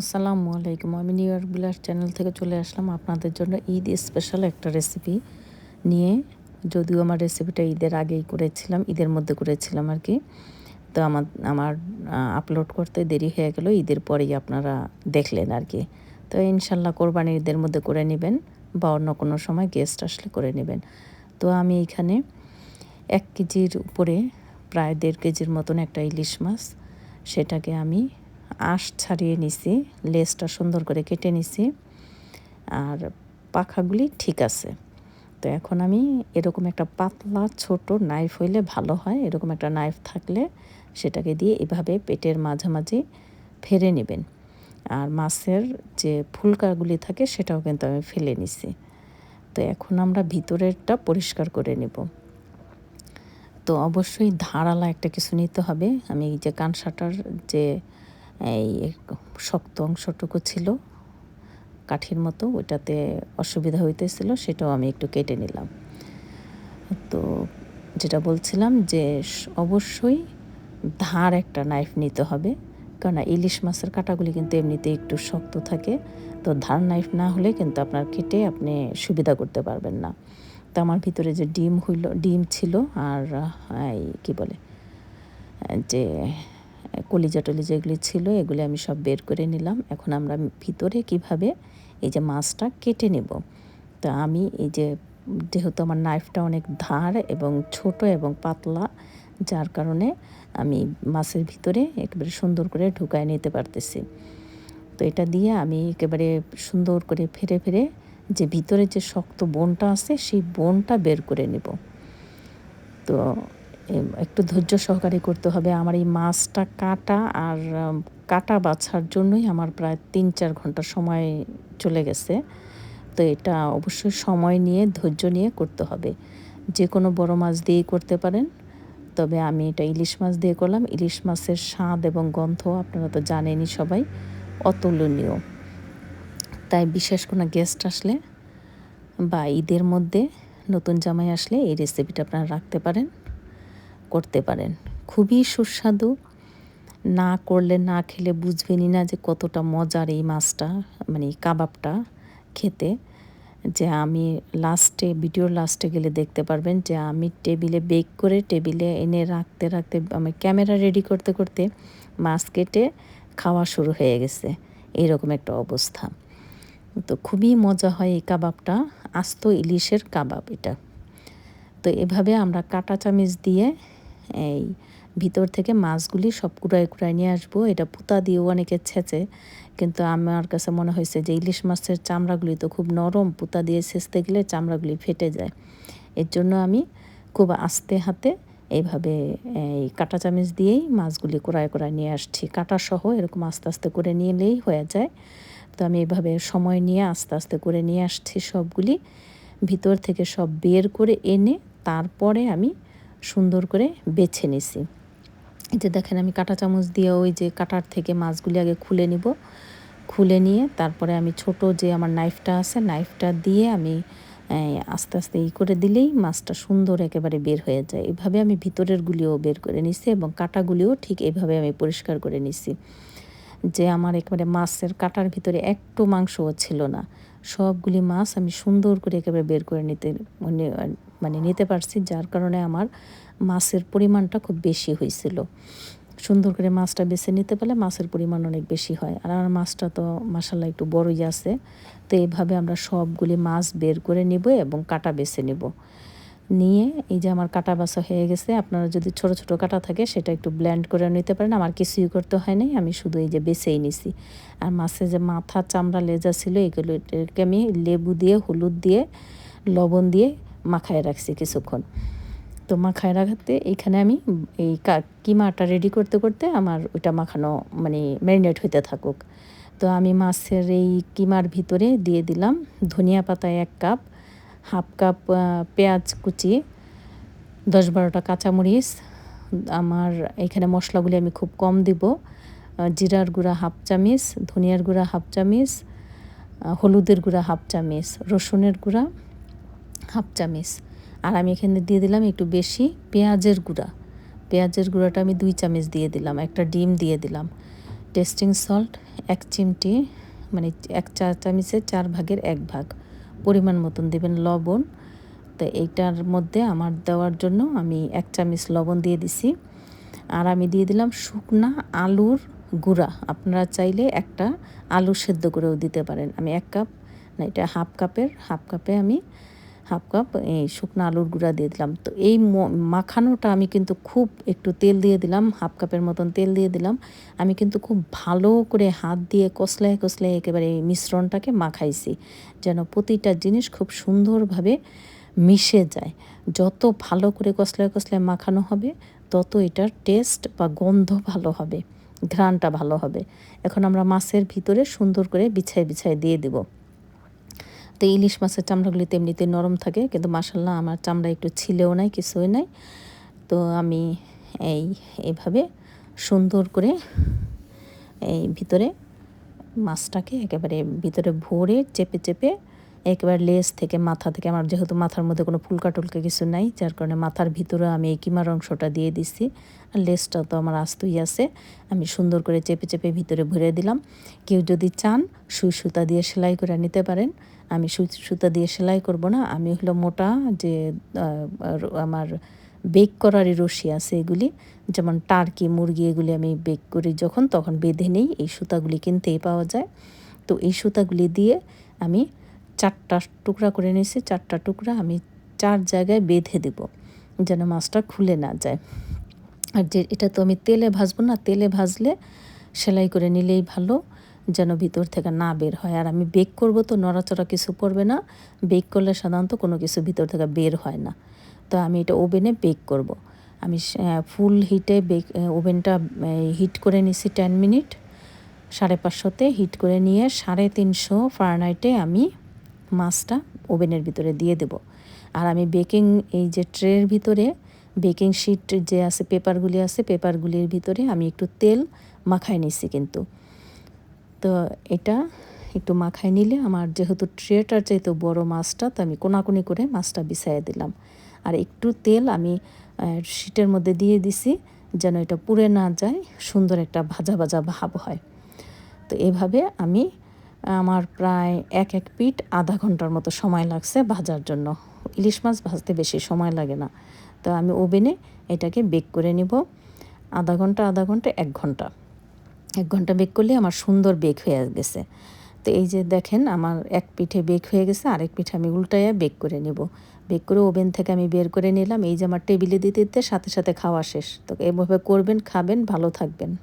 আসসালামু আলাইকুম। আমি নিউ ইয়র্ক বিলাস চ্যানেল থেকে চলে আসলাম আপনাদের জন্য ঈদ স্পেশাল একটা রেসিপি নিয়ে। যদিও আমার রেসিপিটা ঈদের আগেই করেছিলাম, ঈদের মধ্যে করেছিলাম আর কি। তো আমার আমার আপলোড করতে দেরি হয়ে গেল, ঈদের পরেই আপনারা দেখলেন আর কি। তো ইনশাল্লাহ কোরবানি ঈদের মধ্যে করে নেবেন বা অন্য কোনো সময় গেস্ট আসলে করে নেবেন। তো আমি এখানে এক কেজির উপরে, প্রায় দেড় কেজির মতন একটা ইলিশ মাছ, সেটাকে আমি আঁশ ছাড়িয়ে নিছি, লেজটা সুন্দর করে কেটে নিছি, আর পাখাগুলি ঠিক আছে। তো এখন আমি এরকম একটা পাতলা ছোট নাইফ হইলে ভালো হয়, এরকম একটা নাইফ থাকলে সেটাকে দিয়ে এভাবে পেটের মাঝামাঝি ফেরে নেবেন। আর মাছের যে ফুলকাগুলি থাকে সেটাও কিন্তু আমি ফেলে নিছি। তো এখন আমরা ভিতরেরটা পরিষ্কার করে নেব। তো অবশ্যই ধারালা একটা কিছু নিতে হবে। আমি এই যে কানসাটার যে এই শক্ত অংশটুকু ছিল, কাঠির মতো, ওইটাতে অসুবিধা হইতেছিল, সেটাও আমি একটু কেটে নিলাম। তো যেটা বলছিলাম যে, অবশ্যই ধার একটা নাইফ নিতে হবে কেননা ইলিশ মাছের কাটাগুলি কিন্তু এমনিতে একটু শক্ত থাকে, তো ধার নাইফ না হলে কিন্তু আপনার কেটে আপনি সুবিধা করতে পারবেন না। তো আমার ভিতরে যে ডিম হইল, ডিম ছিল, আর, এই, কী বলে, যে কলিজা টলিজা এগুলি ছিল, এগুলি আমি সব বের করে নিলাম। এখন আমরা ভিতরে কীভাবে এই যে মাছটা কেটে নেব? তা আমি এই যে যেহেতু আমার নাইফটা অনেক ধার এবং ছোট এবং পাতলা, যার কারণে আমি মাছের ভিতরে একেবারে সুন্দর করে ঢুকায় নিতে পারতেছি। তো এটা দিয়ে আমি একেবারে সুন্দর করে ফেরে ফেরে যে ভিতরে যে শক্ত বোনটা আছে, সেই বোনটা বের করে নেব। তো একটু ধৈর্য সহকারে করতে হবে। আমার এই মাছটা কাটা আর কাটা বাছার জন্যই আমার প্রায় তিন চার ঘণ্টা সময় চলে গেছে। তো এটা অবশ্যই সময় নিয়ে, ধৈর্য নিয়ে করতে হবে। যে কোনো বড় মাছ দিয়েই করতে পারেন। তবে আমি এটা ইলিশ মাছ দিয়ে করলাম। ইলিশ মাছের স্বাদ এবং গন্ধ আপনারা তো জানেনই সবাই, অতুলনীয়। তাই বিশেষ কোনো গেস্ট আসলে বা ঈদের মধ্যে নতুন জামাই আসলে এই রেসিপিটা আপনারা রাখতে পারেন। করতে পারেন। খুবই সুস্বাদু। না করলে, না খেলে বুঝবেনই না যে কতটা মজার এই মাছটা মানে কাবাবটা খেতে। যে আমি লাস্টে, ভিডিওর লাস্টে গেলে দেখতে পারবেন যে আমি টেবিলে বেক করে টেবিলে এনে রাখতে রাখতে, আমি ক্যামেরা রেডি করতে করতে মাছ কেটে খাওয়া শুরু হয়ে গেছে। এইরকম একটা অবস্থা। তো খুবই মজা হয় এই কাবাবটা। আস্ত ইলিশের কাবাব এটা। তো এভাবে আমরা কাটা চামিচ দিয়ে এই ভিতর থেকে মাছগুলি সব কুড়ায় কুড়ায় নিয়ে আসব। এটা পুতা দিয়েও অনেকে ছেঁচে, কিন্তু আমার কাছে মনে হয়েছে যে ইলিশ মাছের চামড়াগুলি তো খুব নরম, পুতা দিয়ে ছেঁচতে গেলে চামড়াগুলি ফেটে যায়। এর জন্য আমি খুব আস্তে হাতে এইভাবে এই কাটা চামিচ দিয়েই মাছগুলি কোড়ায় কোড়ায় নিয়ে আসছি। কাটা সহ এরকম আস্তে আস্তে করে নিলেই হয়ে যায়। তো আমি এভাবে সময় নিয়ে আস্তে আস্তে করে নিয়ে আসছি সবগুলি। ভিতর থেকে সব বের করে এনে তারপরে আমি সুন্দর করে বেছে নিছি। যে দেখেন, আমি কাঁটা চামচ দিয়ে ওই যে কাটার থেকে মাছগুলি আগে খুলে নিব। খুলে নিয়ে তারপরে আমি ছোট যে আমার নাইফটা আছে নাইফটা দিয়ে আমি আস্তে আস্তে ই করে দিলেই মাছটা সুন্দর একেবারে বের হয়ে যায়। এভাবে আমি ভিতরের গুলিও বের করে নিছি এবং কাটাগুলিও ঠিক এভাবে আমি পরিষ্কার করে নিছি। যে আমার একেবারে মাছের কাটার ভিতরে একটু মাংসও ছিল না। সবগুলি মাছ আমি সুন্দর করে একেবারে বের করে নিতে মানে, নিতে পারছি যার কারণে আমার মাছের পরিমাণটা খুব বেশি হয়েছিল। সুন্দর করে মাছটা বেছে নিতে পারলে মাছের পরিমাণ অনেক বেশি হয়। আর আমার মাছটা তো মাসাল্লাহ একটু বড়ই আছে। তো এইভাবে আমরা সবগুলি মাছ বের করে নেব এবং কাটা বেছে নেব। নিয়ে এই যে আমার কাটা বাসা হয়ে গেছে আপনারা যদি ছোট ছোট কাটা থাকে সেটা একটু ব্ল্যান্ড করে নিতে পারেন। আমার কিছুই করতে হয় নাই আমি শুধু এই যে বেছেই নিছি। আর মাছে যে মাথা চামড়া লেজা ছিল এগুলো আমি লেবু দিয়ে হলুদ দিয়ে লবণ দিয়ে মাখায় রাখছি কিছুক্ষণ। তো মাখায় রাখাতে এইখানে আমি এই কিমাটা রেডি করতে করতে আমার ওইটা মাখানো মানে ম্যারিনেট হইতে থাকুক। তো আমি মাছের এই কিমার ভিতরে দিয়ে দিলাম ধনিয়া পাতা এক কাপ, হাফ কাপ পেঁয়াজ কুচি, দশ বারোটা কাঁচামরিচ, আমার এখানে মশলাগুলি আমি খুব কম দিব জিরার গুঁড়া হাফ চামিচ, ধনিয়ার গুঁড়া হাফ চামিচ হলুদের গুঁড়া হাফ চামিচ, রসুনের গুঁড়া হাফ চামিচ। আর আমি এখানে দিয়ে দিলাম একটু বেশি পেঁয়াজের গুঁড়া। পেঁয়াজের গুঁড়াটা আমি দুই চামচ দিয়ে দিলাম, একটা ডিম দিয়ে দিলাম। টেস্টিং সল্ট, এক চিমটি মানে এক চা চামচের চার ভাগের এক ভাগ। পরিমাণ মতন দেবেন লবণ। তো এইটার মধ্যে আমার দেওয়ার জন্য আমি এক চামচ লবণ দিয়ে দিছি। আর আমি দিয়ে দিলাম শুকনা আলুর গুঁড়া। আপনারা চাইলে একটা আলু সেদ্ধ করেও দিতে পারেন। আমি এক কাপ, না এটা হাফ কাপের, হাফ কাপে আমি হাফ কাপ, এই শুকনো আলুর গুঁড়া দিয়ে দিলাম। তো এই মাখানোটা আমি কিন্তু খুব একটু তেল দিয়ে দিলাম, হাফ কাপের মতন তেল দিয়ে দিলাম। আমি কিন্তু খুব ভালো করে হাত দিয়ে কষলায় কষলায় একেবারে এই মিশ্রণটাকে মাখাইছি, যেন প্রতিটা জিনিস খুব সুন্দরভাবে মিশে যায়। যত ভালো করে কষলায় কষলায় মাখানো হবে, তত এটার টেস্ট বা গন্ধ ভালো হবে, ঘ্রাণটা ভালো হবে। এখন আমরা মাছের ভিতরে সুন্দর করে বিছাই বিছাই দিয়ে দেবো। তো ইলিশ মাছের চামড়াগুলি তেমনিতে নরম থাকে, কিন্তু মাসাল্লাহ আমার চামড়া একটু ছিলেও নাই, কিছুই নাই। তো আমি এই এইভাবে সুন্দর করে এই ভিতরে মাছটাকে একেবারে ভিতরে ভরে চেপে চেপে একেবারে লেস থেকে, মাথা থেকে, আমার যেহেতু মাথার মধ্যে কোনো ফুলকা টুলকা কিছু নাই, যার কারণে মাথার ভিতরে আমি এই কিমার অংশটা দিয়ে দিছি। আর লেসটা তো আমার আস্তই আছে, আমি সুন্দর করে চেপে চেপে ভিতরে ভরে দিলাম। কেউ যদি চান সুই সুতা দিয়ে সেলাই করে নিতে পারেন। আমি সুই সুতা দিয়ে সেলাই করব না, আমি হলো মোটা যে আমার বেক করারই রশি আছে এগুলি, যেমন টার্কি মুরগি এগুলি আমি বেক করি যখন, তখন বেঁধে নেই, এই সুতাগুলি কিনতেই পাওয়া যায়। তো এই সুতাগুলি দিয়ে আমি চারটা টুকরা করে নিয়েছি চারটা টুকরা আমি চার জায়গায় বেঁধে দেব যেন মাছটা খুলে না যায়। আর যে এটা তো আমি তেলে ভাজবো না, তেলে ভাজলে সেলাই করে নিলেই ভালো যেন ভিতর থেকে না বের হয়। আর আমি বেক করব তো নড়াচড়া কিছু পড়বে না বেক করলে সাধারণত কোনো কিছু ভিতর থেকে বের হয় না। তো আমি এটা ওভেনে বেক করব। আমি ফুল হিটে বেক ওভেনটা হিট করে নিছি টেন মিনিট সাড়ে পাঁচশোতে হিট করে নিয়ে সাড়ে তিনশো ফারেনহাইটে আমি মাছটা ওভেনের ভিতরে দিয়ে দেব। আর আমি বেকিং এই যে ট্রের ভিতরে, বেকিং শিট যে আছে, পেপারগুলি আছে, পেপারগুলির ভিতরে আমি একটু তেল মাখায় নিছি কিন্তু। তো এটা একটু মাখায় নিলে আমার যেহেতু ট্রেটার চাইতে বড় মাছটা, তো আমি কোনাকুনি করে মাছটা বিছাইয়ে দিলাম। আর একটু তেল আমি শিটের মধ্যে দিয়ে দিছি যেন এটা পুড়ে না যায়, সুন্দর একটা ভাজা ভাজা ভাব হয়। তো এভাবে আমি আমার প্রায় এক এক পিঠ আধা ঘণ্টার মতো সময় লাগছে ভাজার জন্য। ইলিশ মাছ ভাজতে বেশি সময় লাগে না। তো আমি ওভেনে এটাকে বেক করে নিব। আধা ঘণ্টা আধা ঘণ্টা, এক ঘণ্টা। এক ঘণ্টা বেক করলে আমার সুন্দর বেক হয়ে গেছে। তো এই যে দেখেন, আমার এক পিঠে বেক হয়ে গেছে, আরেক পিঠে আমি উল্টাইয়া বেক করে নেব। বেক করে ওভেন থেকে আমি বের করে নিলাম। এই যে আমার টেবিলে দিতে দিতে সাথে সাথে খাওয়া শেষ। তো এভাবে করবেন, খাবেন, ভালো থাকবেন।